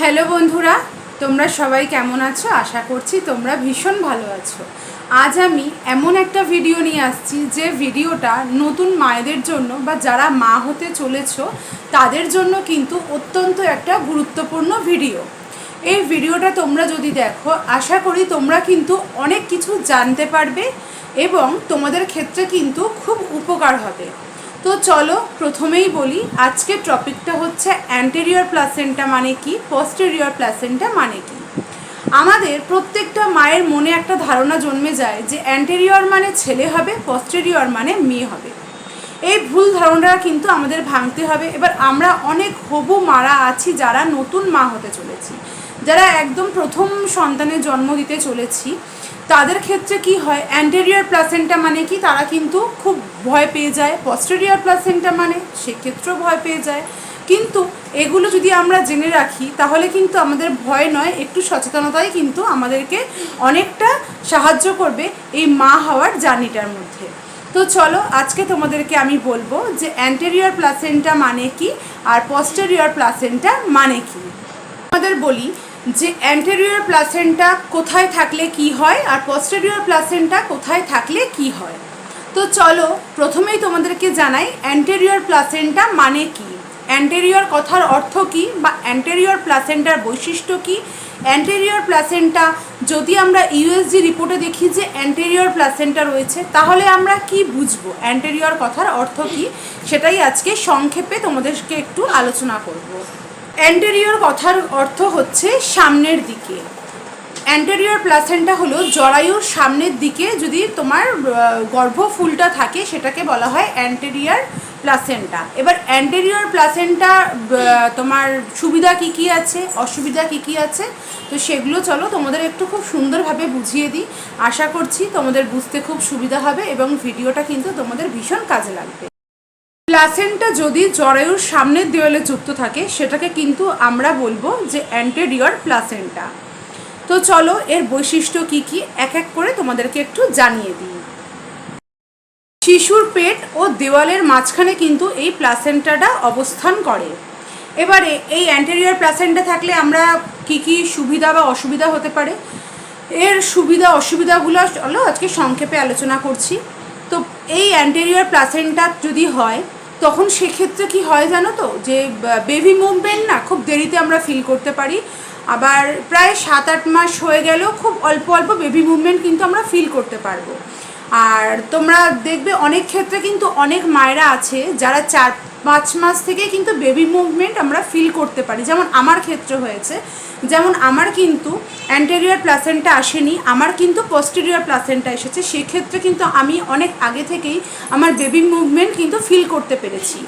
Hello বন্ধুরা, তোমরা সবাই কেমন আছো? আশা করছি তোমরা ভীষণ ভালো আছো। আজ আমি এমন একটা ভিডিও নিয়ে আসছি যে ভিডিওটা নতুন মায়েদের জন্য বা যারা মা হতে চলেছ, তাদের জন্য কিন্তু অত্যন্ত একটা গুরুত্বপূর্ণ ভিডিও। এই ভিডিওটা তোমরা যদি দেখো, আশা করি তোমরা কিন্তু অনেক কিছু জানতে পারবে এবং তোমাদের ক্ষেত্রে কিন্তু খুব উপকার হবে। তো চলো প্রথমেই বলি, আজকের টপিকটা হচ্ছে অ্যান্টেরিয়র প্লাসেন্টা মানে কি পোস্টেরিয়র প্লাসেন্টা মানে কি। আমাদের প্রত্যেকটা মায়ের মনে একটা ধারণা জন্মে যায় যে অ্যান্টেরিয়র মানে ছেলে হবে পস্টেরিয়র মানে মেয়ে হবে। এই ভুল ধারণাটা কিন্তু আমাদের ভাঙতে হবে। এবার আমরা অনেক হবু মারা আছি যারা নতুন মা হতে চলেছি, যারা একদম প্রথম সন্তানের জন্ম দিতে চলেছি। তাদের ক্ষেত্রে কি হয়? অ্যান্টেরিয়র প্লাসেন্টা মানে কি? তারা কিন্তু খুব ভয় পেয়ে যায়। পস্টেরিয়র প্লাসেন্টা মানে সেক্ষেত্রেও ভয় পেয়ে যায়। কিন্তু এগুলো যদি আমরা জেনে রাখি, তাহলে কিন্তু আমাদের ভয় নয়, একটু সচেতনতাই কিন্তু আমাদেরকে অনেকটা সাহায্য করবে এই মা হওয়ার জার্নিটার মধ্যে। তো চলো, আজকে তোমাদেরকে আমি বলব যে অ্যান্টেরিয়র প্লাসেন্টা মানে কি আর পস্টেরিয়র প্লাসেন্টা মানে কি। আমাদের বলি যে অ্যান্টেরিয়র প্লাসেন্টা কোথায় থাকলে কি হয় আর পস্টেরিয়র প্লাসেন্টা কোথায় থাকলে কি হয়? তো চলো প্রথমেই তোমাদেরকে জানাই অ্যান্টেরিয়র প্লাসেন্টা মানে কি? অ্যান্টেরিয়র কথার অর্থ কি বা অ্যান্টেরিয়র প্লাসেন্টার বৈশিষ্ট্য কি? অ্যান্টেরিয়র প্লাসেন্টা যদি আমরা ইউএসজি রিপোর্টে দেখি যে অ্যান্টেরিয়র প্লাসেন্টা রয়েছে, তাহলে আমরা কি বুঝব? অ্যান্টেরিয়র কথার অর্থ কি? সেটাই আজকে সংক্ষেপে তোমাদেরকে একটু আলোচনা করব। অ্যান্টেরিয়র কথার অর্থ হচ্ছে সামনের দিকে। অ্যান্টেরিয়র প্লাসেন্টা হলো জরায়ুর সামনের দিকে যদি তোমার গর্ভফুলটা থাকে সেটাকে বলা হয় অ্যান্টেরিয়র প্লাসেন্টা এবার অ্যান্টেরিয়র প্লাসেন্টা তোমার সুবিধা কি কি আছে? অসুবিধা কি কি আছে? তো সেগুলো চলো তোমাদের একটু খুব সুন্দরভাবে বুঝিয়ে দিই। আশা করছি তোমাদের বুঝতে খুব সুবিধা হবে এবং ভিডিওটা কিন্তু তোমাদের ভীষণ কাজে লাগবে। প্লাসেন্টা যদি জরায়ুর সামনের দেওয়ালে যুক্ত থাকে, সেটাকে কিন্তু আমরা বলব যে অ্যান্টেরিয়র প্লাসেন্টা তো চলো, এর বৈশিষ্ট্য কি কি? এক এক করে তোমাদেরকে একটু জানিয়ে দিই। শিশুর পেট ও দেওয়ালের মাঝখানে কিন্তু এই প্লাসেন্টাটা অবস্থান করে। এবারে, এই অ্যান্টেরিয়র প্লাসেন্টা থাকলে আমরা কি কি সুবিধা বা অসুবিধা হতে পারে? এর সুবিধা, অসুবিধাগুলো চলো আজকে সংক্ষেপে আলোচনা করছি। তো এই অ্যান্টেরিয়র প্লাসেন্টা যদি হয় তখন সেক্ষেত্রে কি হয় জানো তো? যে বেবি মুভমেন্ট না খুব দেরিতে আমরা ফিল করতে পারি। আবার প্রায় সাত আট মাস হয়ে গেলেও খুব অল্প অল্প বেবি মুভমেন্ট কিন্তু আমরা ফিল করতে পারব। আর তোমরা দেখবে অনেক ক্ষেত্রে কিন্তু অনেক মায়েরা আছে যারা চার, পাঁচ মাস থেকে কিন্তু বেবি মুভমেন্ট আমরা ফিল করতে পারি। যেমন আমার ক্ষেত্রে হয়েছে যেমন আমার কিন্তু অ্যান্টেরিয়র প্লাসেন্টা আসেনি, আমার কিন্তু পস্টেরিয়র প্লাসেন্টা এসেছে, সেক্ষেত্রে কিন্তু আমি অনেক আগে থেকেই আমার বেবি মুভমেন্ট কিন্তু ফিল করতে পেরেছি।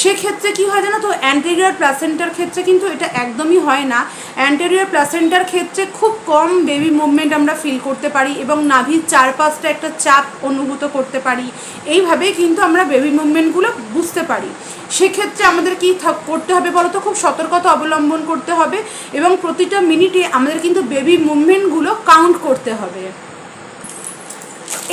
সেক্ষেত্রে কি হয় জানো তো অ্যান্টেরিয়র প্লাসেন্টার ক্ষেত্রে কিন্তু এটা একদমই হয় না। অ্যান্টেরিয়র প্লাসেন্টার ক্ষেত্রে খুব কম বেবি মুভমেন্ট আমরা ফিল করতে পারি এবং নাভির চারপাশটা একটা চাপ অনুভূত করতে পারি। এইভাবেই কিন্তু আমরা বেবি মুভমেন্টগুলো বুঝতে পারি। সেক্ষেত্রে আমাদের কি করতে হবে বলতো? খুব সতর্কতা অবলম্বন করতে হবে এবং প্রতিটা মিনিটে আমাদের কিন্তু বেবি মুভমেন্টগুলো কাউন্ট করতে হবে।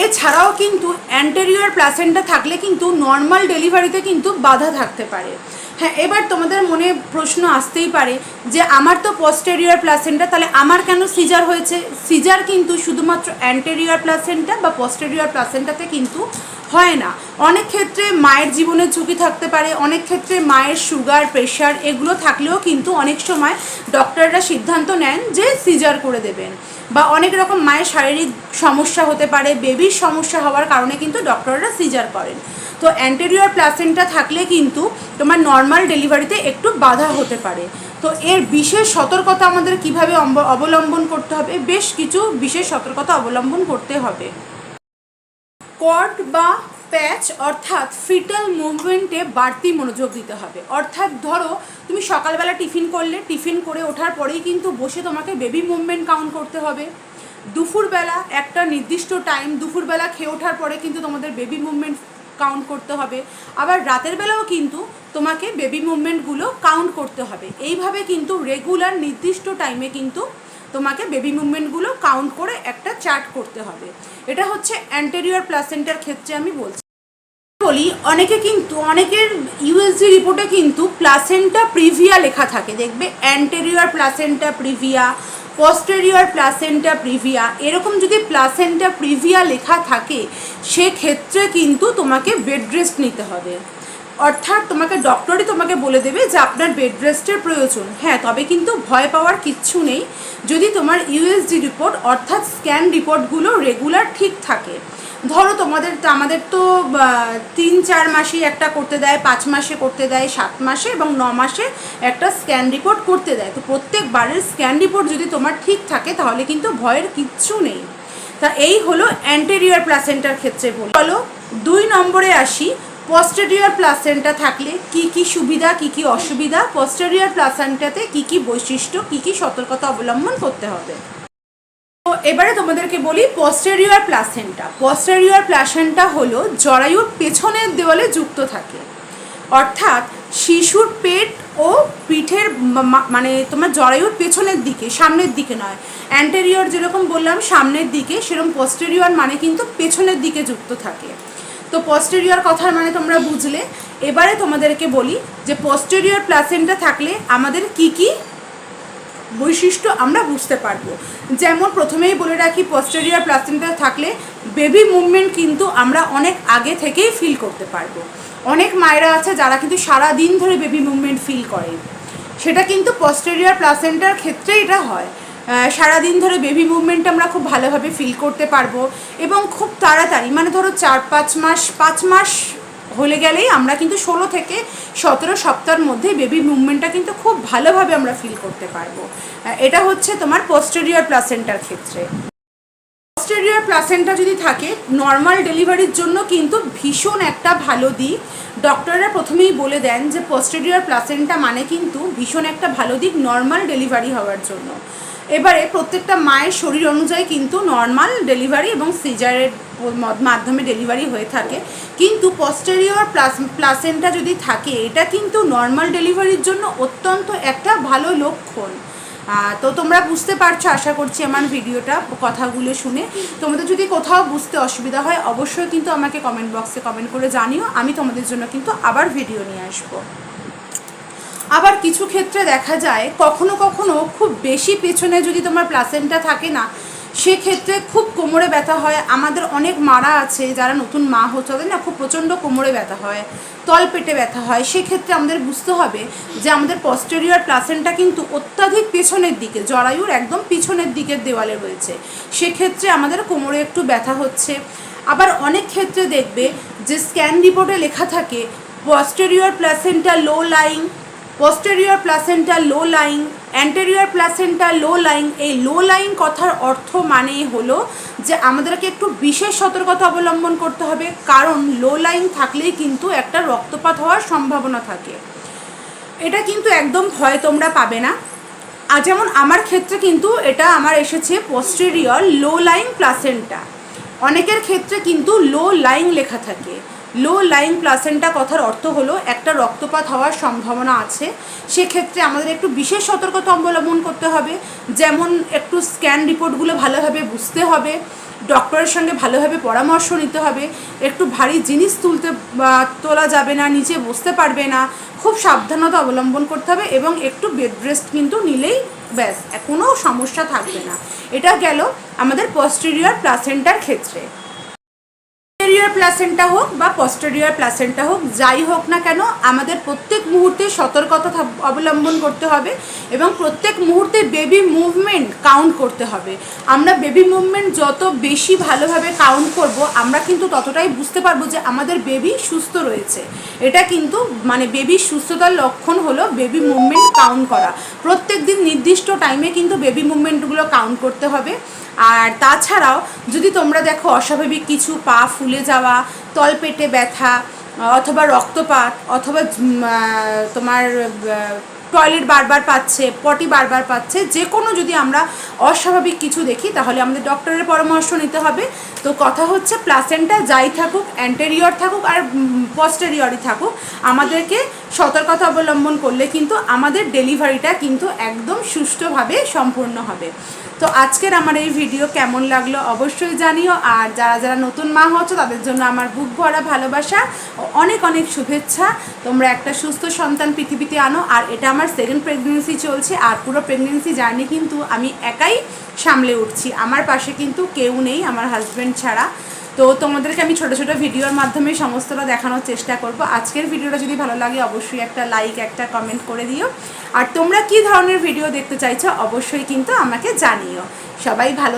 এছাড়াও কিন্তু অ্যান্টেরিয়র প্লাসেন্টা থাকলে কিন্তু নর্মাল ডেলিভারিতে কিন্তু বাধা থাকতে পারে। হ্যাঁ এবার তোমাদের মনে প্রশ্ন আসতেই পারে যে, আমার তো পস্টেরিয়র প্লাসেন্টা তাহলে আমার কেন সিজার হয়েছে? সিজার কিন্তু শুধুমাত্র অ্যান্টেরিয়র প্লাসেন্টা বা পস্টেরিয়র প্লাসেন্টাতে কিন্তু হয় না। অনেক ক্ষেত্রে মায়ের জীবনের ঝুঁকি থাকতে পারে, অনেক ক্ষেত্রে মায়ের সুগার প্রেশার এগুলো থাকলেও কিন্তু অনেক সময় ডক্টররা সিদ্ধান্ত নেন যে সিজার করে দেবেন। বা অনেক রকম মায়ের শারীরিক সমস্যা হতে পারে বেবির সমস্যা হওয়ার কারণে কিন্তু ডক্টররা সিজার করেন। তো অ্যান্টেরিয়র প্লাসেন্টা থাকলে কিন্তু তোমার নর্মাল ডেলিভারিতে একটু বাধা হতে পারে। তো এর বিশেষ সতর্কতা আমাদের কীভাবে অবলম্বন করতে হবে? বেশ কিছু বিশেষ সতর্কতা অবলম্বন করতে হবে। কর্ড বা প্যাচ অর্থাৎ ফিটাল মুভমেন্টে বাড়তি মনোযোগ দিতে হবে। অর্থাৎ ধরো, তুমি সকালবেলা টিফিন করলে, টিফিন করে ওঠার পরেই কিন্তু বসে তোমাকে বেবি মুভমেন্ট কাউন্ট করতে হবে। দুপুরবেলা একটা নির্দিষ্ট টাইম দুপুরবেলা খেয়ে ওঠার পরে কিন্তু তোমাদের বেবি মুভমেন্ট কাউন্ট করতে হবে। আবার রাতের বেলাও কিন্তু তোমাকে বেবি মুভমেন্টগুলো কাউন্ট করতে হবে। এইভাবে কিন্তু রেগুলার নির্দিষ্ট টাইমে কিন্তু তোমাকে বেবি মুভমেন্টগুলো কাউন্ট করে একটা চার্ট করতে হবে। এটা হচ্ছে অ্যান্টেরিয়র প্লাসেন্টার ক্ষেত্রে আমি বলছি। বলি, অনেকে কিন্তু, অনেকের ইউএসজি রিপোর্টে কিন্তু প্লাসেন্টা প্রিভিয়া লেখা থাকে। দেখবে anterior placenta previa posterior placenta previa এরকম যদি প্লাসেন্টা প্রিভিয়া লেখা থাকে, সেক্ষেত্রে কিন্তু তোমাকে বেড রেস্ট নিতে হবে। অর্থাৎ তোমাকে ডক্টরই তোমাকে বলে দেবে যে আপনার বেড রেস্টের প্রয়োজন। হ্যাঁ তবে কিন্তু ভয় পাওয়ার কিচ্ছু নেই। যদি তোমার ইউএসজি রিপোর্ট অর্থাৎ স্ক্যান রিপোর্টগুলো রেগুলার ঠিক থাকে। ধরো তোমাদের আমাদের তো তিন, চার মাসেই একটা করতে দেয়, পাঁচ মাসে করতে দেয়, সাত মাসে এবং ন মাসে একটা স্ক্যান রিপোর্ট করতে দেয়। তো প্রত্যেকবারের স্ক্যান রিপোর্ট যদি তোমার ঠিক থাকে, তাহলে কিন্তু ভয়ের কিচ্ছু নেই। তা এই হলো অ্যান্টেরিয়ার প্লাসেন্টার ক্ষেত্রে বলি। দুই নম্বরে আসি। পস্টেরিয়র প্লাসেন্টা থাকলে কি কি সুবিধা, কি কি অসুবিধা পস্টেরিয়র প্লাসেন্টাতে কি কি বৈশিষ্ট্য, কি কি সতর্কতা অবলম্বন করতে হবে। তো এবারে তোমাদেরকে বলি পস্টেরিয়র প্লাসেন্টা পস্টেরিয়র প্লাসেন্টা হলো জরায়ুর পেছনের দেওয়ালে যুক্ত থাকে। অর্থাৎ শিশুর পেট ও পিঠের মানে তোমার জরায়ুর পেছনের দিকে, সামনের দিকে নয়। অ্যান্টেরিয়র যেরকম বললাম, সামনের দিকে, সেরকম পস্টেরিয়র মানে কিন্তু পেছনের দিকে যুক্ত থাকে। তো পস্টেরিয়র কথার মানে তোমরা বুঝলে। এবারে তোমাদেরকে বলি যে পস্টেরিয়র প্লাসেন্টা থাকলে আমাদের কি কি বৈশিষ্ট্য আমরা বুঝতে পারব। যেমন প্রথমেই বলে রাখি পস্টেরিয়ার প্লাসেন্টা থাকলে বেবি মুভমেন্ট কিন্তু আমরা অনেক আগে থেকেই ফিল করতে পারব। অনেক মায়েরা আছে যারা কিন্তু সারা দিন ধরে বেবি মুভমেন্ট ফিল করে। সেটা কিন্তু পস্টেরিয়ার প্লাসেন্টার ক্ষেত্রে এটা হয়। সারাদিন ধরে বেবি মুভমেন্ট আমরা খুব ভালোভাবে ফিল করতে পারব এবং খুব তাড়াতাড়ি মানে ধরো চার পাঁচ মাস পাঁচ মাস হলে গেলেই আমরা কিন্তু ষোলো থেকে সতেরো সপ্তাহের মধ্যে বেবি মুভমেন্টটা কিন্তু খুব ভালোভাবে আমরা ফিল করতে পারব। এটা হচ্ছে তোমার পোস্টেরিয়র প্লাসেন্টার ক্ষেত্রে। পোস্টেরিয়র প্লাসেন্টা যদি থাকে নর্মাল ডেলিভারির জন্য কিন্তু ভীষণ একটা ভালো দিক। ডক্টররা প্রথমেই বলে দেন যে পোস্টেরিয়র প্লাসেন্টা মানে কিন্তু ভীষণ একটা ভালো দিক নর্মাল ডেলিভারি হওয়ার জন্য। এবারে প্রত্যেকটা মায়ের শরীর অনুযায়ী কিন্তু নর্মাল ডেলিভারি এবং সিজারের মাধ্যমে ডেলিভারি হয়ে থাকে। কিন্তু পস্টেরিয়র প্লাস প্লাসেন্টা যদি থাকে, এটা কিন্তু নর্মাল ডেলিভারির জন্য অত্যন্ত একটা ভালো লক্ষণ। তো তোমরা বুঝতে পারছ, আশা করছি আমার ভিডিওটা কথাগুলো শুনে। তোমাদের যদি কোথাও বুঝতে অসুবিধা হয়, অবশ্যই কিন্তু আমাকে কমেন্ট বক্সে কমেন্ট করে জানিও। আমি তোমাদের জন্য কিন্তু আবার ভিডিও নিয়ে আসব। আবার কিছু ক্ষেত্রে দেখা যায় কখনো কখনো খুব বেশি পেছনে যদি তোমার প্লাসেন্টা থাকে না, সেক্ষেত্রে খুব কোমরে ব্যথা হয়। আমাদের অনেক মারা আছে যারা নতুন মা হচ্ছে, তাদের না খুব প্রচণ্ড কোমরে ব্যথা হয়, তল পেটে ব্যথা হয়। সেক্ষেত্রে আমাদের বুঝতে হবে যে আমাদের পস্টেরিয়র প্লাসেন্টা কিন্তু অত্যাধিক পেছনের দিকে, জরায়ুর একদম পিছনের দিকের দেওয়ালে রয়েছে। সেক্ষেত্রে আমাদের কোমরে একটু ব্যথা হচ্ছে। আবার অনেক ক্ষেত্রে দেখবে যে স্ক্যান রিপোর্টে লেখা থাকে posterior placenta low lying posterior placenta low lying anterior placenta low lying এই লো লাইং কথার অর্থ মানেই হলো যে আমাদেরকে একটু বিশেষ সতর্কতা অবলম্বন করতে হবে, কারণ লো লাইং থাকলেই কিন্তু একটা রক্তপাত হওয়ার সম্ভাবনা থাকে। এটা কিন্তু একদম ভয় তোমরা পাবে না। আর যেমন আমার ক্ষেত্রে কিন্তু এটা আমার এসেছে পোস্টেরিয়র লো লাইং প্লাসেন্টা অনেকের ক্ষেত্রে কিন্তু লো লাইং লেখা থাকে। লো লাইং প্লাসেন্টা কথার অর্থ হলো একটা রক্তপাত হওয়ার সম্ভাবনা আছে। সেক্ষেত্রে আমাদের একটু বিশেষ সতর্কতা অবলম্বন করতে হবে, যেমন একটু স্ক্যান রিপোর্টগুলো ভালোভাবে বুঝতে হবে ডক্টরের সঙ্গে ভালোভাবে পরামর্শ নিতে হবে, একটু ভারী জিনিস তুলতে তোলা যাবে না, নিচে বসতে পারবে না, খুব সাবধানতা অবলম্বন করতে হবে এবং একটু বেড রেস্ট কিন্তু নিলেই ব্যাস, কোনো সমস্যা থাকবে না। এটা গেল আমাদের পস্টেরিয়র প্লাসেন্টার ক্ষেত্রে। পস্টেরিয়র প্লাসেন্টা হোক বা পস্টেরিয়র প্লাসেন্টা হোক, যাই হোক না কেন, আমাদের প্রত্যেক মুহূর্তে সতর্কতা অবলম্বন করতে হবে এবং প্রত্যেক মুহূর্তে বেবি মুভমেন্ট কাউন্ট করতে হবে। আমরা বেবি মুভমেন্ট যত বেশি ভালোভাবে কাউন্ট করব, আমরা কিন্তু ততটাই বুঝতে পারব যে আমাদের বেবি সুস্থ রয়েছে। এটা কিন্তু মানে বেবির সুস্থতার লক্ষণ হলো বেবি মুভমেন্ট কাউন্ট করা। প্রত্যেক দিন নির্দিষ্ট টাইমে কিন্তু বেবি মুভমেন্টগুলো কাউন্ট করতে হবে। আর তাছাড়াও, যদি তোমরা দেখো অস্বাভাবিক কিছু পা ফুলে যাওয়া তলপেটে ব্যথা অথবা রক্তপাত অথবা তোমার টয়লেট বারবার পাচ্ছে, পটি বারবার পাচ্ছে, যে কোনো যদি আমরা অস্বাভাবিক কিছু দেখি, তাহলে আমাদের ডক্টরের পরামর্শ নিতে হবে। তো কথা হচ্ছে প্লাসেন্টা যাই থাকুক অ্যান্টেরিয়র থাকুক আর পস্টেরিয়রই থাকুক, আমাদেরকে সতর্কতা অবলম্বন করলে কিন্তু আমাদের ডেলিভারিটা কিন্তু একদম সুষ্ঠুভাবে সম্পূর্ণ হবে। তো আজকের আমার এই ভিডিও কেমন লাগল অবশ্যই জানিও, আর যারা যারা নতুন মা হচ্ছ, তাদের জন্য আমার বুক ভরা ভালোবাসা অনেক অনেক শুভেচ্ছা। তোমরা একটা সুস্থ সন্তান পৃথিবীতে আনো, আর এটা আমার সেকেন্ড প্রেগনেন্সি চলছে আর পুরো প্রেগনেন্সি জার্নি কিন্তু আমি একাই সামলে উঠছি। আমার পাশে কিন্তু কেউ নেই, আমার হাজব্যান্ড ছাড়া। তো তোমাদেরকে আমি ছোটো ছোটো ভিডিওর মাধ্যমে সমস্তটা দেখানোর চেষ্টা করব। আজকের ভিডিওটা যদি ভালো লাগে, অবশ্যই একটা লাইক একটা কমেন্ট করে দিও। আর তোমরা কি ধরনের ভিডিও দেখতে চাইছো, অবশ্যই কিন্তু আমাকে জানিও। সবাই ভালো